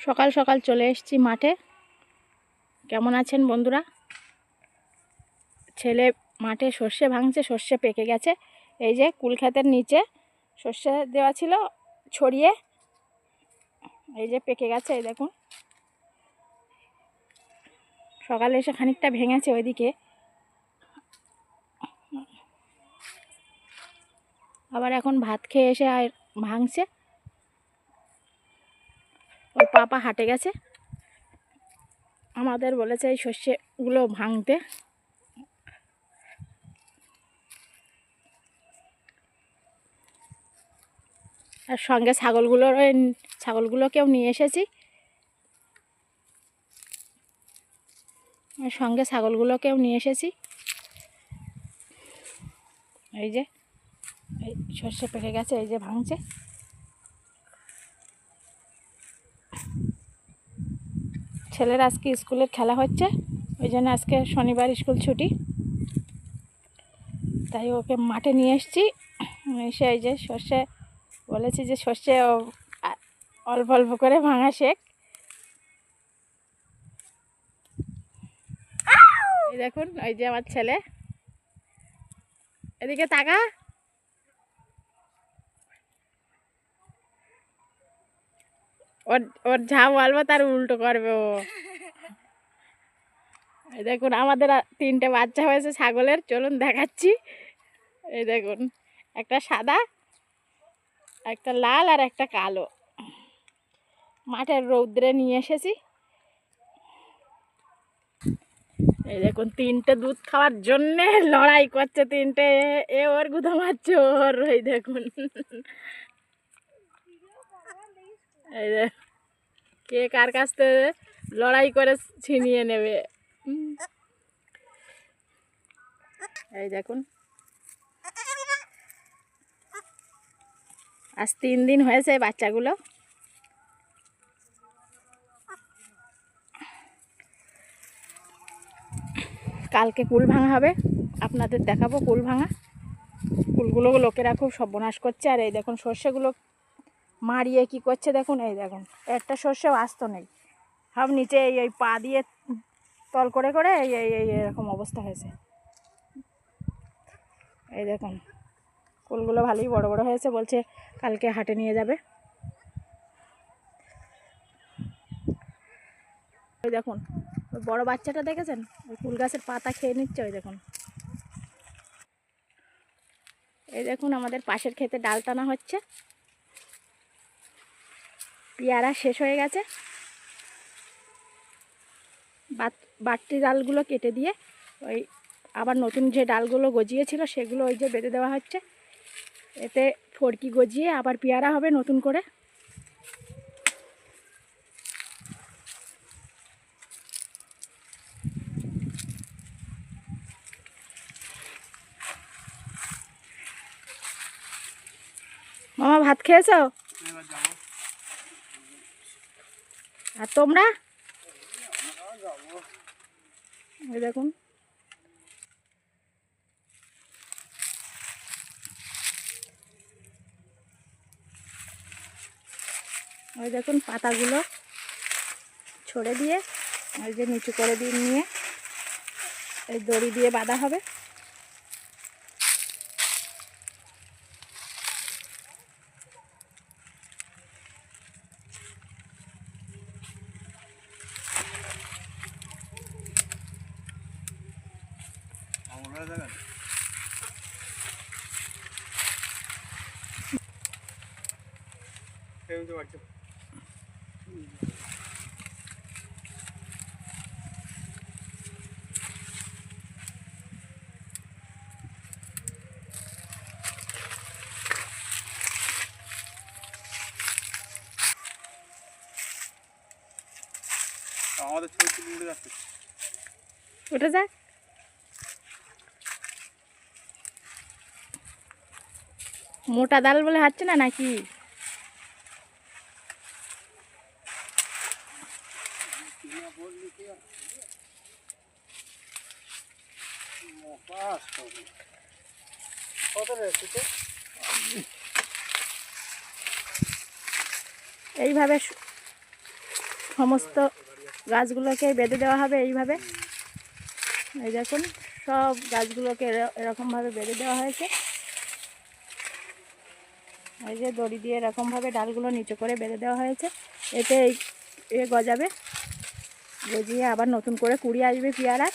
সকাল সকাল চলে এসেছি মাঠে। কেমন আছেন বন্ধুরা? ছেলে মাঠে সর্ষে ভাঙছে, সর্ষে পেকে গেছে। এই যে কুলক্ষেতের নিচে সর্ষে দেওয়া ছিল ছড়িয়ে। এই যে পেকে গেছে, এই দেখুন। সকালে এসে খানিকটা ভেঙেছে ওইদিকে। আবার এখন ভাত খেয়ে এসে আর ভাঙছে। ওর পাপা হাটে গেছে। আমাদের বলেছে এই শস্যগুলো ভাঙতে। আর সঙ্গে ছাগলগুলোর ছাগলগুলোকেও নিয়ে এসেছি। সঙ্গে ছাগলগুলোকেও নিয়ে এসেছি। এই যে, এই সর্ষে পেকে গেছে, এই যে ভাঙছে। ছেলের আজকে স্কুলের খেলা হচ্ছে, ওই জন্য আজকে শনিবার স্কুল ছুটি। তাই ওকে মাঠে নিয়ে এসেছি। এসে এই যে সর্ষে, বলেছি যে সর্ষে অল্প অল্প করে ভাঙা শেখ দেখুন ওই যে আমার ছেলে। এদিকে তাকা। ওর ওর বলব তার উল্টো করবে ও। এই দেখুন, আমাদের তিনটে বাচ্চা হয়েছে ছাগলের। চলুন দেখাচ্ছি। এই দেখুন, একটা সাদা, একটা লাল আর একটা কালো। মাঠের রৌদ্রে নিয়ে এসেছি। এই দেখুন, তিনটে দুধ খাওয়ার জন্যে লড়াই করছে তিনটে। এ ওর গুদা মারছে ওর ওই দেখুন। এই যে, কে কার কাছ থেকে লড়াই করে ছিনিয়ে নেবে? এই দেখুন। আজ তিন দিন হয়েছে বাচ্চাগুলো। কালকে কুল ভাঙা হবে। আপনাদের দেখাবো কুল ভাঙা। কুলগুলো লোকেরা খুব সর্বনাশ করছে। আর এই দেখুন, সর্ষেগুলো মারিয়ে কি করছে দেখুন, এই দেখুন, একটা সর্ষেও আস্ত নেই। সব নিচে এই এই পা দিয়ে তল করে করে এই এই এই এরকম অবস্থা হয়েছে। এই দেখুন কুলগুলো ভালোই বড় বড় হয়েছে, বলছে কালকে হাটে নিয়ে যাবে। ওই দেখুন, ওই বড় বাচ্চাটা দেখেছেন? ওই কুল গাছের পাতা খেয়ে নিচ্ছে, ওই দেখুন। এই দেখুন, আমাদের পাশের ক্ষেতে ডাল টানা হচ্ছে। পেয়ারা শেষ হয়ে গেছে। বাড়তি ডালগুলো কেটে দিয়ে ওই আবার নতুন যে ডালগুলো গজিয়েছিল সেগুলো ওই যে বেঁধে দেওয়া হচ্ছে। এতে ফড়কি গজিয়ে আবার পেয়ারা হবে নতুন করে। মামা, ভাত খেয়েছো? আর তোমরা? দেখুন। ওই দেখুন পাতাগুলো ছড়ে দিয়ে, ওই যে নিচু করে দিয়ে নিয়ে, এই দড়ি দিয়ে বাঁধা হবে। আমাদের ছবি তুলে উঠে যাচ্ছে উঠে যাক মোটা ডাল বলে হচ্ছে না নাকি? এইভাবে সমস্ত গাছগুলোকে বেঁধে দেওয়া হবে এইভাবে। এই দেখুন, সব গাছগুলোকে এর- এরকমভাবে বেঁধে দেওয়া হয়েছে। এই যে দড়ি দিয়ে এরকমভাবে ডালগুলো নিচু করে বেঁধে দেওয়া হয়েছে, এতে এই গজাবে। গজিয়ে আবার নতুন করে কুড়ি আসবে পেয়ারা।